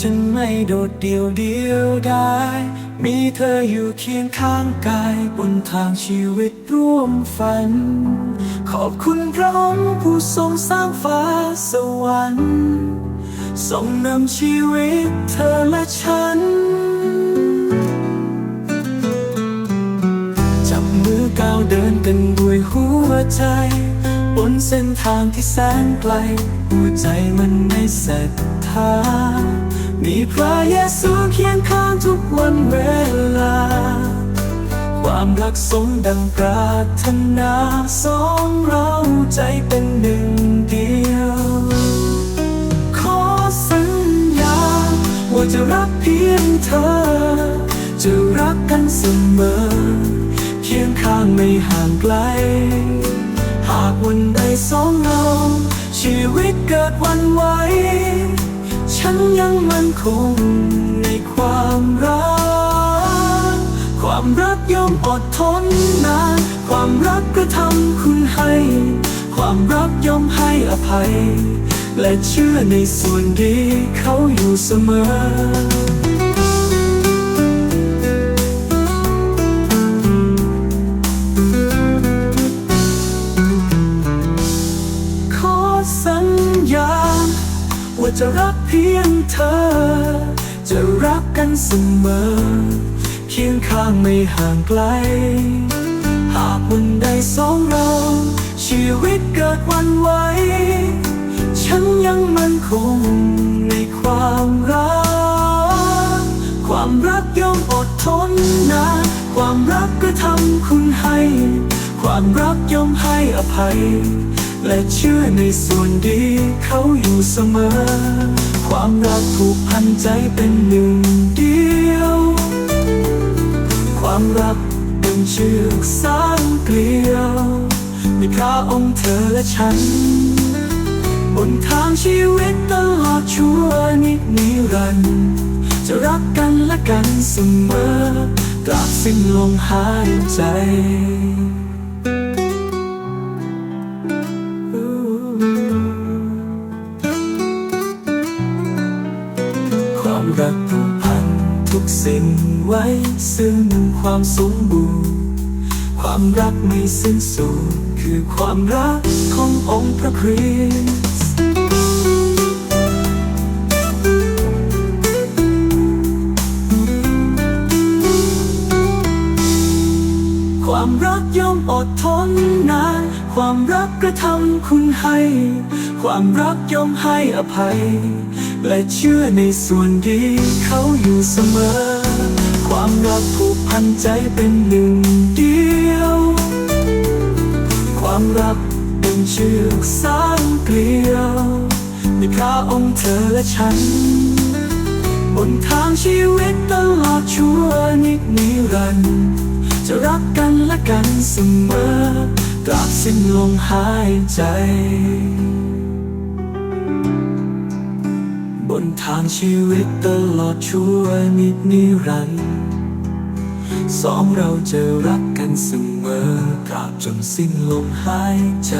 ฉันไม่โดดเดี่ยวเดียวดายมีเธออยู่เคียงข้างกายบนทางชีวิตร่วมฝัน ขอบคุณพระองค์ผู้ทรงสร้างฟ้าสวรรค์ทรงนำชีวิตเธอและฉัน จับมือก้าวเดินกันด้วยหัวใจ บนเส้นทางที่แสนไกล หัวใจมันไม่ศรัทธา มีพระเยซูเคียงข้างทุกวันเวลา ความรักสมดังปรารถนาสองเราใจเป็นหนึ่งเดียว ขอสัญญา ว่าจะรักเพียงเธอ จะรักกันเสมอ เคียงข้างไม่ห่างไกล หากวันใดสองเราชีวิตเกิดวันไหว ฉันยังมั่นคงในความรัก ความรักย่อมอดทนนาน ความรักกระทำคุณให้ ความรักย่อมให้อภัย และเชื่อในส่วนดีเขาอยู่เสมอ ว่าจะรักเพียงเธอ จะรักกันเสมอ เคียงข้างไม่ห่างไกล หากวันใดสองเรา ชีวิตเกิดวันไหว ฉันยังมั่นคงในความรัก ความรักย่อมอดทนนานความรักก็ทำคุณให้ ความรักย่อมให้อภัย และเชื่อในส่วนดีเขาอยู่เสมอ ความรักผูกพันใจเป็นหนึ่งเดียว ความรักเป็นเชือกสานเกลียวมีพระองค์เธอและฉัน บนทางชีวิตตลอดชั่วนิดนิรันดร์จะรักกันและกันเสมอตราบสิ้นลมหายใจ รักผูกพันทุกสิ่งไว้ซึ่งความสมบูรณ์ ความรักไม่สิ้นสุดคือความรักขององค์พระคริสต์ความรักย่อมอดทนนานความรักกระทำคุณให้ ความรักย่อมให้อภัย และเชื่อในส่วนดีเขาอยู่เสมอ ความรักผูกพันใจเป็นหนึ่งเดียว ความรักเป็นเชือกสานเกลียวในพระองค์เธอและฉัน บนทางชีวิตตลอดชั่วนิดนิรันดร์จะรักกันและกันเสมอตราบสิ้นลมหายใจ นทางชีวิตตลอดชั่วนิดนิรันดร์สองเราจะรักกันเสมอตราบจนสิ้นลมหายใจ